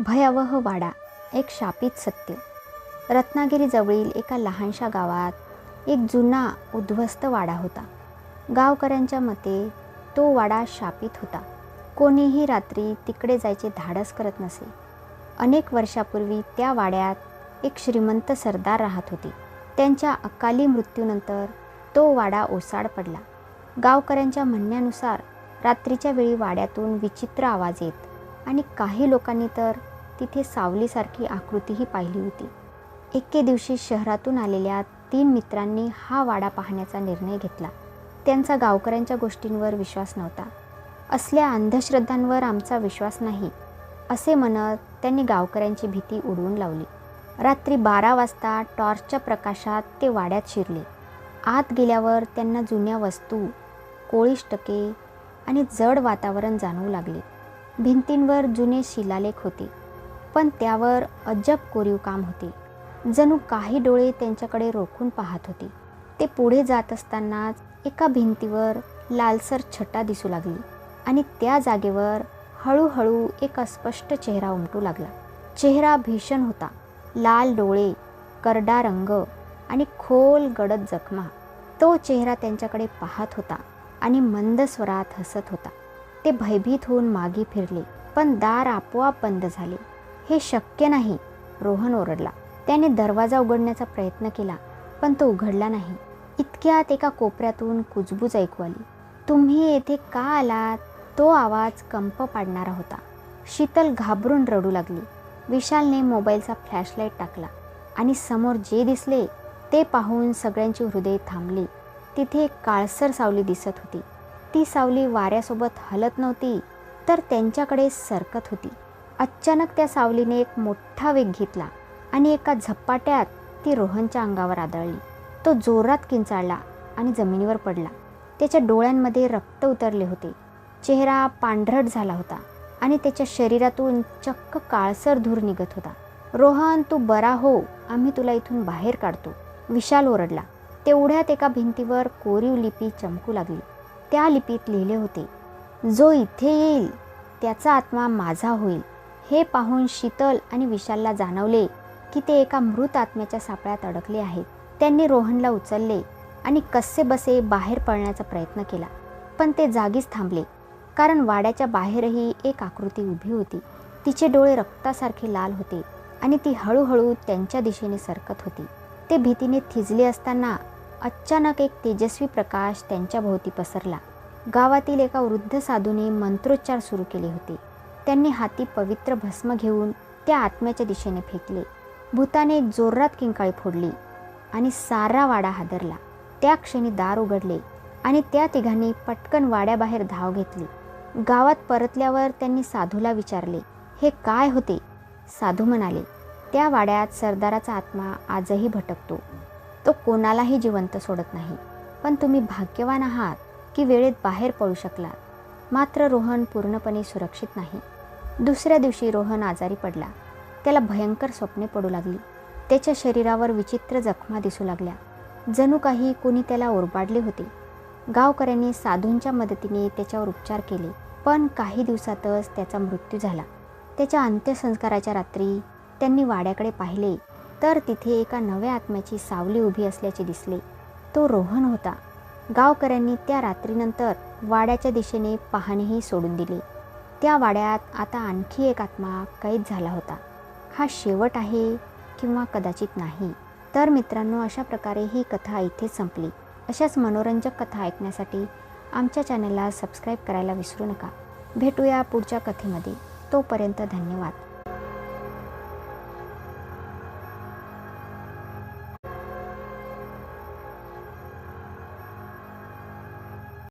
भयावह वाडा एक शापित सत्य. रत्नागिरीजवळील एका लहानशा गावात एक जुना उद्ध्वस्त वाडा होता. गावकऱ्यांच्या मते तो वाडा शापित होता. कोणीही रात्री तिकडे जायचे धाडस करत नसे. अनेक वर्षापूर्वी त्या वाड्यात एक श्रीमंत सरदार राहत होते. त्यांच्या अकाली मृत्यूनंतर तो वाडा ओसाड पडला. गावकऱ्यांच्या म्हणण्यानुसार रात्रीच्या वेळी वाड्यातून विचित्र आवाज येत आणि काही लोकांनी तर तिथे सावलीसारखी आकृतीही पाहिली होती. एके दिवशी शहरातून आलेल्या तीन मित्रांनी हा वाडा पाहण्याचा निर्णय घेतला. त्यांचा गावकऱ्यांच्या गोष्टींवर विश्वास नव्हता. असल्या अंधश्रद्धांवर आमचा विश्वास नाही असे म्हणत त्यांनी गावकऱ्यांची भीती उडवून लावली. रात्री बारा वाजता टॉर्चच्या प्रकाशात ते वाड्यात शिरले. आत गेल्यावर त्यांना जुन्या वस्तू कोळीष्टके आणि जड वातावरण जाणवू लागले. भिंतींवर जुने शिलालेख होते पण त्यावर अजब कोरीव काम होते. जणू काही डोळे त्यांच्याकडे रोखून पाहत होते. ते पुढे जात असतानाच एका भिंतीवर लालसर छटा दिसू लागली आणि त्या जागेवर हळूहळू एक अस्पष्ट चेहरा उमटू लागला. चेहरा भीषण होता. लाल डोळे करडा रंग आणि खोल गडद जखमा. तो चेहरा त्यांच्याकडे पाहत होता आणि मंद स्वरात हसत होता. ते भयभीत होऊन मागे फिरले पण दार आपोआप बंद झाले. हे शक्य नाही रोहन ओरडला. त्याने दरवाजा उघडण्याचा प्रयत्न केला पण तो उघडला नाही. इतक्यात एका कोपऱ्यातून कुजबूज ऐकू आली. तुम्ही येथे का आलात? तो आवाज कंप पाडणारा होता. शीतल घाबरून रडू लागली. विशालने मोबाईलचा फ्लॅशलाईट टाकला आणि समोर जे दिसले ते पाहून सगळ्यांची हृदय थांबली. तिथे एक काळसर सावली दिसत होती. ती सावली वाऱ्यासोबत हलत नव्हती तर त्यांच्याकडे सरकत होती. अचानक त्या सावलीने एक मोठा वेग घेतला आणि एका झपाट्यात ती रोहनच्या अंगावर आदळली. तो जोरात किंचाळला आणि जमिनीवर पडला. त्याच्या डोळ्यांमध्ये रक्त उतरले होते. चेहरा पांढरट झाला होता आणि त्याच्या शरीरातून चक्क काळसर धूर निघत होता. रोहन तू बरा हो आम्ही तुला इथून बाहेर काढतो. विशाल ओरडला. तेवढ्यात एका भिंतीवर कोरीव लिपी चमकू लागली. त्या लिपीत लिहिले होते. जो इथे येईल त्याचा आत्मा माझा होईल. हे पाहून शीतल आणि विशालला जाणवले की ते एका मृत आत्म्याच्या सापळ्यात अडकले आहेत. त्यांनी रोहनला उचलले आणि कसे बसे बाहेर पळण्याचा प्रयत्न केला पण ते जागीच थांबले कारण वाड्याच्या बाहेरही एक आकृती उभी होती. तिचे डोळे रक्तासारखे लाल होते आणि ती हळूहळू त्यांच्या दिशेने सरकत होती. ते भीतीने थिजले असताना अचानक एक तेजस्वी प्रकाश त्यांच्या भोवती पसरला. गावातील एका वृद्ध साधूने मंत्रोच्चार सुरू केले होते. त्यांनी हाती पवित्र भस्म घेऊन त्या आत्म्याच्या दिशेने फेकले. भूताने जोरात किंकाळी फोडली आणि सारा वाडा हादरला. त्या क्षणी दार उघडले आणि त्या तिघांनी पटकन वाड्याबाहेर धाव घेतली. गावात परतल्यावर त्यांनी साधूला विचारले हे काय होते? साधू म्हणाले त्या वाड्यात सरदाराचा आत्मा आजही भटकतो. तो कोणालाही जिवंत सोडत नाही. पण तुम्ही भाग्यवान आहात की वेळेत बाहेर पळू शकलात. मात्र रोहन पूर्णपणे सुरक्षित नाही. दुसऱ्या दिवशी रोहन आजारी पडला. त्याला भयंकर स्वप्ने पडू लागली. त्याच्या शरीरावर विचित्र जखमा दिसू लागल्या. जणू काही कोणी त्याला ओरबाडले होते. गावकऱ्यांनी साधूंच्या मदतीने त्याच्यावर उपचार केले. पण काही दिवसातच त्याचा मृत्यू झाला. त्याच्या अंत्यसंस्काराच्या रात्री त्यांनी वाड्याकडे पाहिले. तर तिथे एका नव्या आत्म्याची सावली उभी असल्याचे दिसले. तो रोहन होता. गावकऱ्यांनी त्या रात्रीनंतर वाड्याच्या दिशेने पाहणेही सोडून दिले. त्या वाड्यात आता आणखी एक आत्मा कैद झाला होता. हा शेवट आहे किंवा कदाचित नाही? तर मित्रांनो अशा प्रकारे ही कथा इथे संपली. अशाच मनोरंजक कथा ऐकण्यासाठी आमच्या चॅनलला सबस्क्राईब करायला विसरू नका. भेटूया पुढच्या कथेमध्ये. तोपर्यंत धन्यवाद.